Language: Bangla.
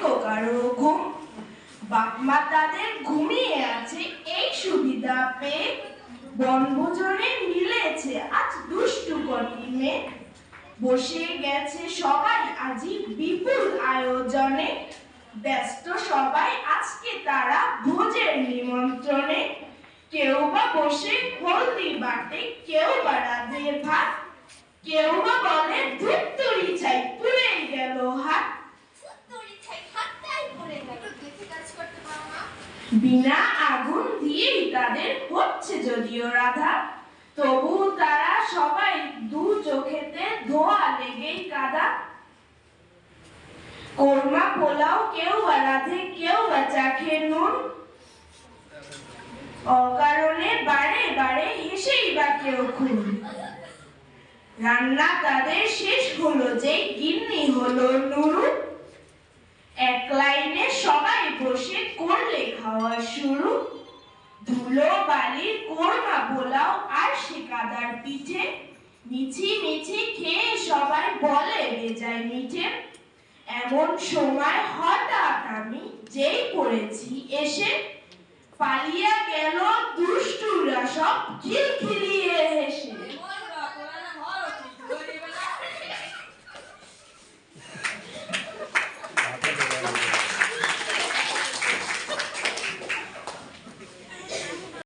কো কারও ঘুম বাপমা তাদের ঘুমিয়ে আছে, এই সুবিধা পেয়ে বনভোজনে মিলেছে আজ দুষ্টু কটি বসে গেছে সবাই, আজি বিপুল আয়োজনে। ব্যস্ত সবাই, আজকে তারা ভোজের নিমন্ত্রণে। কেউ বা বসে হলদি বাটে, কেউ বা রাধে ভাত, কেউ বা বলে বিনা আগুন দিয়েই তাদের হচ্ছে যদিও রাধা, তবু তারা সবাই দু চোখেতে ধোয়া লেগেই কাদা। কোরমা পোলাও কেউ রাধে, কেউ চাখে নুন। অকারণে বারে বারে হেসেই বা কেউ খুন। রান্না তাদের শেষ হলো যে গিন্নি হলো বসে লেখা খাওয়া শুরু। ধুলো বালির কোরমা পোলাও আর সে পিঠে। মিছি মিছি খেয়ে সবাই বলে, বেজায় মিঠে। এমন সময় হঠাৎ আমি যেই পড়েছি এসে পালিয়া গেল হেসে